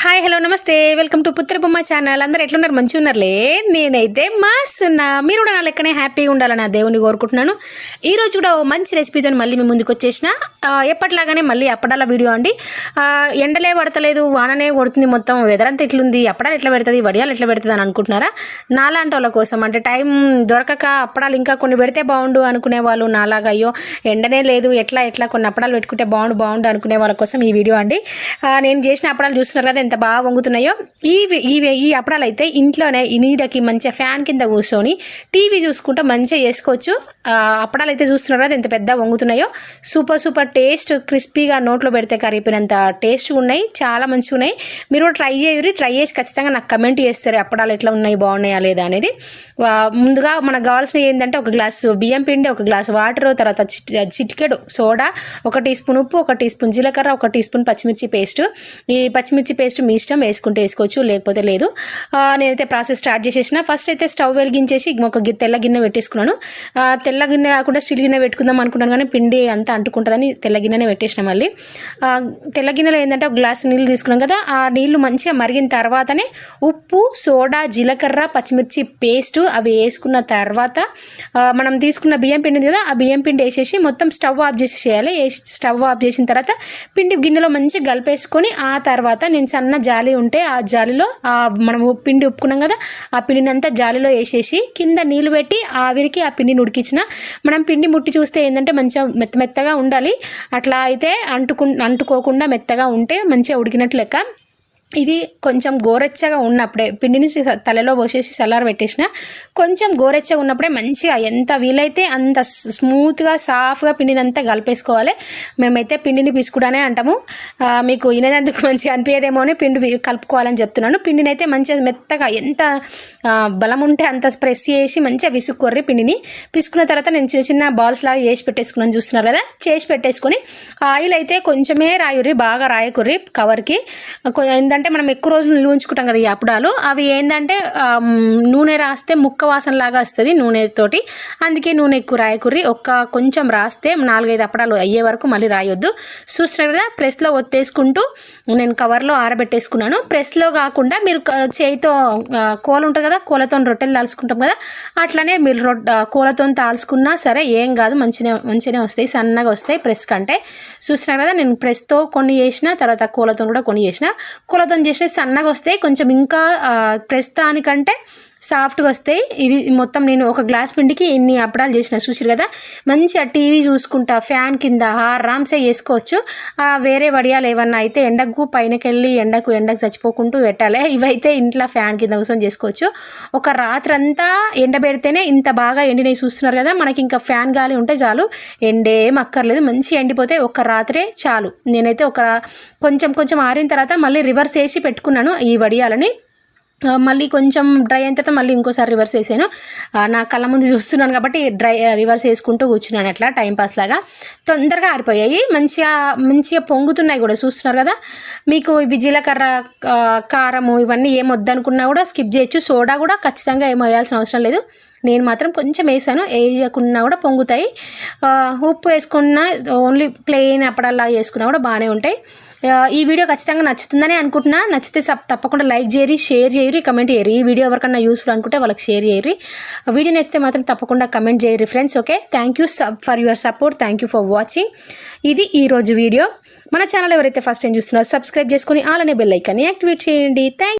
Hi hello నమస్తే. Welcome to పుత్రబొమ్మ channel. అందరు ఎట్లున్నారు? మంచిగా ఉన్నారులే? నేనైతే మాస్తున్నా. మీరు కూడా నా లెక్కనే హ్యాపీగా ఉండాలని నా దేవుని కోరుకుంటున్నాను. ఈరోజు కూడా ఓ మంచి రెసిపీతో మళ్ళీ మీ ముందుకు వచ్చేసిన. ఎప్పటిలాగానే మళ్ళీ అప్పడాల వీడియో అండి. ఎండలే పడతలేదు వాననే కొడుతుంది మొత్తం. వెదర్ అంతా ఎట్లుంది? అప్పడాలు ఎట్లా పెడుతుంది? వడియాలు ఎట్లా పెడుతుంది? అని అనుకుంటున్నారా? నాలాంటి వాళ్ళ కోసం అంటే టైం దొరకక అప్పడాలు ఇంకా కొన్ని పెడితే బాగుండు అనుకునే వాళ్ళు నాలాగా అయ్యో ఎండనే లేదు. ఎట్లా ఎట్లా? కొన్ని అప్పడాలు పెట్టుకుంటే బాగుండు బాగుండు అనుకునే వాళ్ళ కోసం ఈ వీడియో అండి. నేను చేసిన అప్పడాలు చూస్తున్నారు కదా ఎంత బాగా వంగుతున్నాయో ఈ ఈ అప్పడాలు అయితే ఇంట్లోనే ఈ నీడకి మంచిగా ఫ్యాన్ కింద కూర్చొని టీవీ చూసుకుంటూ మంచిగా చేసుకోవచ్చు. అప్పడాలు అయితే చూస్తున్నారు అది ఎంత పెద్ద వంగుతున్నాయో. సూపర్ సూపర్ టేస్ట్ క్రిస్పీగా నోట్లో పెడితే కరిగిపోయినంత టేస్ట్ ఉన్నాయి చాలా మంచిగా ఉన్నాయి. మీరు కూడా ట్రై చేయరు ట్రై చేసి ఖచ్చితంగా నాకు కమెంట్ చేస్తారు అప్పడాలు ఎట్లా ఉన్నాయి బాగున్నాయా లేదా అనేది. ముందుగా మనకు కావాల్సిన ఏంటంటే ఒక గ్లాసు బియ్యం పిండి ఒక గ్లాస్ వాటర్ తర్వాత చిట్ చిటికెడు సోడా ఒక టీ స్పూన్ ఉప్పు ఒక టీ స్పూన్ జీలకర్ర ఒక టీ స్పూన్ పచ్చిమిర్చి పేస్ట్. ఈ పచ్చిమిర్చి పేస్ట్ మీ ఇష్టం వేసుకుంటే వేసుకోవచ్చు లేకపోతే లేదు. నేనైతే ప్రాసెస్ స్టార్ట్ చేసేసిన. ఫస్ట్ అయితే స్టవ్ వెలిగించేసి ఒక తెల్ల గిన్నె పెట్టేసుకున్నాను. తెల్ల గిన్నె కాకుండా స్టీల్ గిన్నె పెట్టుకుందాం అనుకున్నాను కానీ పిండి అంతా అంటుకుంటుందని తెల్ల గిన్నెనే పెట్టేసిన మళ్ళీ. తెల్ల గిన్నెలో ఏంటంటే ఒక గ్లాస్ నీళ్ళు తీసుకున్నాం కదా ఆ నీళ్ళు మంచిగా మరిగిన తర్వాతనే ఉప్పు సోడా జీలకర్ర పచ్చిమిర్చి పేస్ట్ అవి వేసుకున్న తర్వాత మనం తీసుకున్న బియ్యం పిండి కదా ఆ బియ్యం పిండి వేసేసి మొత్తం స్టవ్ ఆఫ్ చేసేసేయాలి. చేయాలి స్టవ్ ఆఫ్ చేసిన తర్వాత పిండి గిన్నెలో మంచిగా కలిపేసుకొని ఆ తర్వాత నేను సన్న జాలి ఉంటే ఆ జాలిలో ఆ మనం పిండి ఉప్పుకున్నాం కదా ఆ పిండిని అంతా జాలిలో వేసేసి కింద నీళ్ళు పెట్టి ఆవిరికి ఆ పిండిని ఉడికించిన. మనం పిండి ముట్టి చూస్తే ఏంటంటే మంచిగా మెత్త మెత్తగా ఉండాలి. అట్లా అయితే అంటుకు అంటుకోకుండా మెత్తగా ఉంటే మంచిగా ఉడికినట్లు లెక్క. ఇది కొంచెం గోరెచ్చగా ఉన్నప్పుడే పిండిని తలలో పోసేసి సలార పెట్టేసిన కొంచెం గోరెచ్చగా ఉన్నప్పుడే మంచిగా ఎంత వీలైతే అంత స్- స్మూత్గా సాఫ్గా పిండిని అంతా కలిపేసుకోవాలి. మేమైతే పిండిని పిసుకుడానే అంటాము. మీకు వినేదందుకు మంచిగా అనిపించేదేమో అని పిండి కలుపుకోవాలని చెప్తున్నాను. పిండిని అయితే మంచిగా మెత్తగా ఎంత బలం ఉంటే అంత ప్రెస్ చేసి మంచిగా విసుక్కోర్రి పిండిని. పిసుకున్న తర్వాత నేను చిన్న చిన్న బాల్స్ లాగా చేసి పెట్టేసుకున్నాను చూస్తున్నారు కదా. చేసి పెట్టేసుకొని ఆయిల్ అయితే కొంచెమే రాయుర్రి బాగా రాయకుర్రి కవర్కి ఎంత ఏంటంటే మనం ఎక్కువ రోజులు నిల్వ ఉంచుకుంటాం కదా ఈ అప్పడాలు అవి ఏంటంటే నూనె రాస్తే ముక్క వాసన లాగా వస్తుంది నూనెతోటి అందుకే నూనె ఎక్కువ రాయకూరి ఒక్క కొంచెం రాస్తే నాలుగైదు అప్పడాలు అయ్యే వరకు మళ్ళీ రాయొద్దు. చూస్తున్నారు కదా ప్రెస్లో ఒత్తేసుకుంటూ నేను కవర్లో ఆరబెట్టేసుకున్నాను. ప్రెస్లో కాకుండా మీరు చేయితో కోల ఉంటుంది కదా కోలతో రొట్టెలు దాల్చుకుంటాం కదా అట్లనే మీరు రొ కోలతో తాల్చుకున్నా సరే ఏం కాదు మంచిగా మంచిగానే వస్తాయి సన్నగా వస్తాయి ప్రెస్ కంటే చూస్తున్నారు కదా నేను ప్రెస్తో కొన్ని చేసిన తర్వాత కోలతో కూడా కొన్ని చేసిన. కోలతో చేసిన సన్నగా వస్తే కొంచెం ఇంకా ప్రస్తుతానికంటే ప్రెస్ దానికంటే సాఫ్ట్గా వస్తాయి ఇది మొత్తం నేను ఒక గ్లాస్ పిండికి ఇన్ని అప్పడాలు చేసిన. చూసారు కదా? మంచిగా టీవీ చూసుకుంటా ఫ్యాన్ కింద ఆరామ్సే వేసుకోవచ్చు. వేరే వడియాలు ఏమన్నా అయితే ఎండకు పైనకెళ్ళి ఎండకు ఎండకు చచ్చిపోకుంటూ పెట్టాలి. ఇవైతే ఇంట్లో ఫ్యాన్ కింద కూర్చొని చేసుకోవచ్చు. ఒక రాత్రంతా ఎండబెడితేనే ఇంత బాగా ఎండినవి చూస్తున్నారు కదా? మనకి ఇంకా ఫ్యాన్ గాలి ఉంటే చాలు. ఎండేం అక్కర్లేదు. మంచి ఎండిపోతే ఒక రాత్రే చాలు. నేనైతే ఒక కొంచెం కొంచెం ఆరిన తర్వాత మళ్ళీ రివర్స్ వేసి పెట్టుకున్నాను ఈ వడియాలని. మళ్ళీ కొంచెం డ్రై అయిన తర్వాత మళ్ళీ ఇంకోసారి రివర్స్ వేసాను. నా కళ్ళ ముందు చూస్తున్నాను కాబట్టి డ్రై రివర్స్ వేసుకుంటూ కూర్చున్నాను అట్లా టైంపాస్ లాగా. తొందరగా ఆరిపోయాయి. మంచిగా మంచిగా పొంగుతున్నాయి కూడా చూస్తున్నారు కదా? మీకు ఇవి జీలకర్ర కారము ఇవన్నీ ఏం వద్దనుకున్నా కూడా స్కిప్ చేయొచ్చు. సోడా కూడా ఖచ్చితంగా ఏం వేయాల్సిన అవసరం లేదు. నేను మాత్రం కొంచెం వేసాను. వేయకున్నా కూడా పొంగుతాయి. ఉప్పు వేసుకున్న ఓన్లీ ప్లెయిన్ అప్పడల్లా వేసుకున్నా కూడా బాగానే ఉంటాయి. ఈ వీడియో ఖచ్చితంగా నచ్చుతుందని అనుకుంటున్నా. నచ్చితే సప్- తప్పకుండా లైక్ చేయరి షేర్ చేయరు కమెంట్ చేయరు. ఈ వీడియో ఎవరికన్నా యూస్ఫుల్ అనుకుంటే వాళ్ళకి షేర్ చేయరు. వీడియో నచ్చితే మాత్రం తప్పకుండా కమెంట్ చేయరు friends okay thank you for your support thank you for watching ఇది ఈరోజు వీడియో. మన ఛానల్ ఎవరైతే ఫస్ట్ టైం చూస్తున్నారో సబ్స్క్రైబ్ చేసుకుని అలానే బెల్ ఐకాన్ని యాక్టివేట్ చేయండి. థ్యాంక్